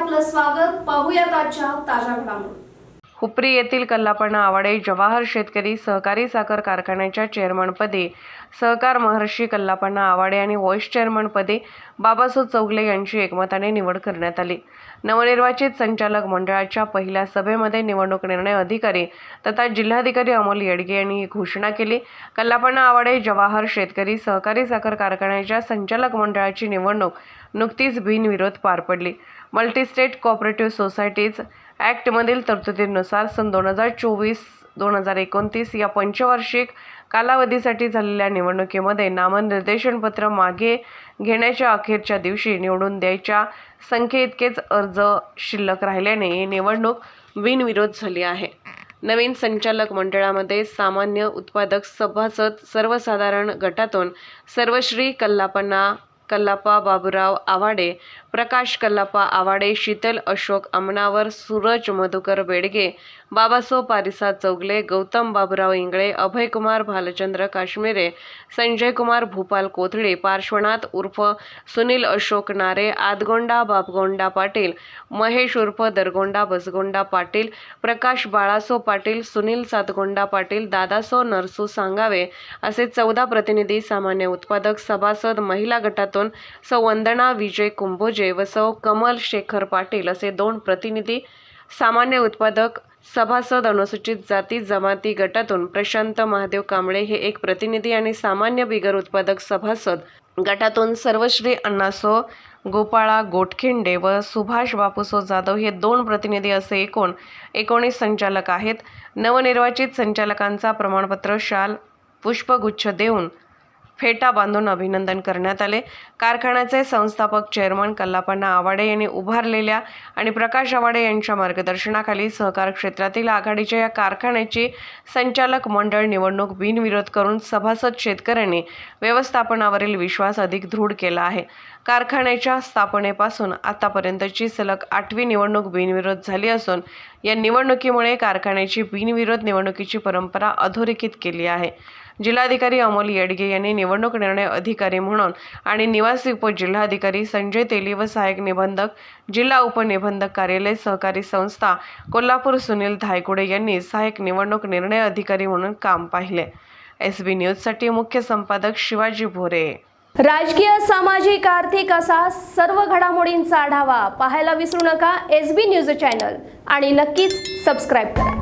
स्वागत. पाहूयात आजच्या ताज्या घडामोडी. हुपरी येथील कल्लापणा आवाडे जवाहर शेतकरी सहकारी साखर कारखान्याच्या चेअरमनपदी सहकार महर्षी कल्लापण्णा आवाडे आणि व्हाईस चेअरमनपदी बाबासो चौगले यांची एकमताने निवड करण्यात आली. नवनिर्वाचित संचालक मंडळाच्या पहिल्या सभेमध्ये निवडणूक निर्णय अधिकारी तथा जिल्हाधिकारी अमोल येडगे यांनी ही घोषणा केली. कल्लापण्णा आवाडे जवाहर शेतकरी सहकारी साखर कारखान्याच्या संचालक मंडळाची निवडणूक नुकतीच बिनविरोध पार पडली. मल्टीस्टेट कोऑपरेटिव्ह सोसायटीज ॲक्टमधील तरतुदीनुसार सन दोन हजार चोवीस दोन हजार एकोणतीस या पंचवार्षिक कालावधीसाठी झालेल्या निवडणुकीमध्ये नामनिर्देशनपत्र मागे घेण्याच्या अखेरच्या दिवशी निवडून द्यायच्या संख्येइतकेच अर्ज शिल्लक राहिल्याने ही निवडणूक बिनविरोध झाली आहे. नवीन संचालक मंडळामध्ये सामान्य उत्पादक सभासद सर्वसाधारण गटातून सर्वश्री कल्लापना कल्लापा बाबूराव आवाडे प्रकाश कल्लापा आवाडे शीतल अशोक अमनावर सूरज मधुकर बेडगे बाबासो पारिसा चौगले गौतम बाबुराव इंगळे अभयकुमार भालचंद्र काश्मीरे संजय कुमार भूपाल कोथळे पार्श्वनाथ उर्फ सुनील अशोक नारे आदगोंडा बापगोंडा पाटील महेश उर्फ दरगोंडा बसगोंडा पाटील प्रकाश बाळासो पाटील सुनील सातगोंडा पाटील दादासो नरसू सांगावे असे चौदा प्रतिनिधी सामान्य उत्पादक सभासद महिला गटातून सौ वंदना विजय कुंभोजे व सौ कमल शेखर पाटील असे दोन प्रतिनिधी सामान्य उत्पादक सभासद अनुसूचित जाती जमाती गटातून प्रशांत महादेव कांबळे हे एक प्रतिनिधी आणि सामान्य बिगर उत्पादक सभासद. गटातून सर्वश्री अण्णासो गोपाळा गोटखिंडे व सुभाष बापूसो जाधव हे दोन प्रतिनिधी असे एकूण एकोणीस संचालक आहेत. नवनिर्वाचित संचालकांचा प्रमाणपत्र शाल पुष्पगुच्छ देऊन फेटा बांधून अभिनंदन करण्यात आले. कारखान्याचे संस्थापक चेअरमन कल्लापण्णा आवाडे यांनी उभारलेल्या आणि प्रकाश आवाडे यांच्या मार्गदर्शनाखाली सहकार क्षेत्रातील आघाडीच्या या कारखान्याची संचालक मंडळ निवडणूक बिनविरोध करून सभासद शेतकऱ्यांनी व्यवस्थापनावरील विश्वास अधिक दृढ केला आहे. कारखान्याच्या स्थापनेपासून आतापर्यंतची सलग आठवी निवडणूक बिनविरोध झाली असून या निवडणुकीमुळे कारखान्याची बिनविरोध निवडणुकीची परंपरा अधोरेखित केली आहे. जिल्हाधिकारी अमोल येडगे यांनी निवडणूक निर्णय अधिकारी म्हणून आणि निवासी उपजिल्हाधिकारी संजय तेली व सहाय्यक निबंधक जिल्हा उपनिबंधक कार्यालय सहकारी संस्था कोल्हापूर सुनील धायकुडे यांनी सहाय्यक निवडणूक निर्णय अधिकारी म्हणून काम पाहिले. एस बी न्यूजसाठी मुख्य संपादक शिवाजी भोरे. राजकीय सामाजिक आर्थिक असा सर्व घडामोडींचा आढावा पाहायला विसरू नका एस बी न्यूज चॅनल आणि नक्कीच सबस्क्राईब करा.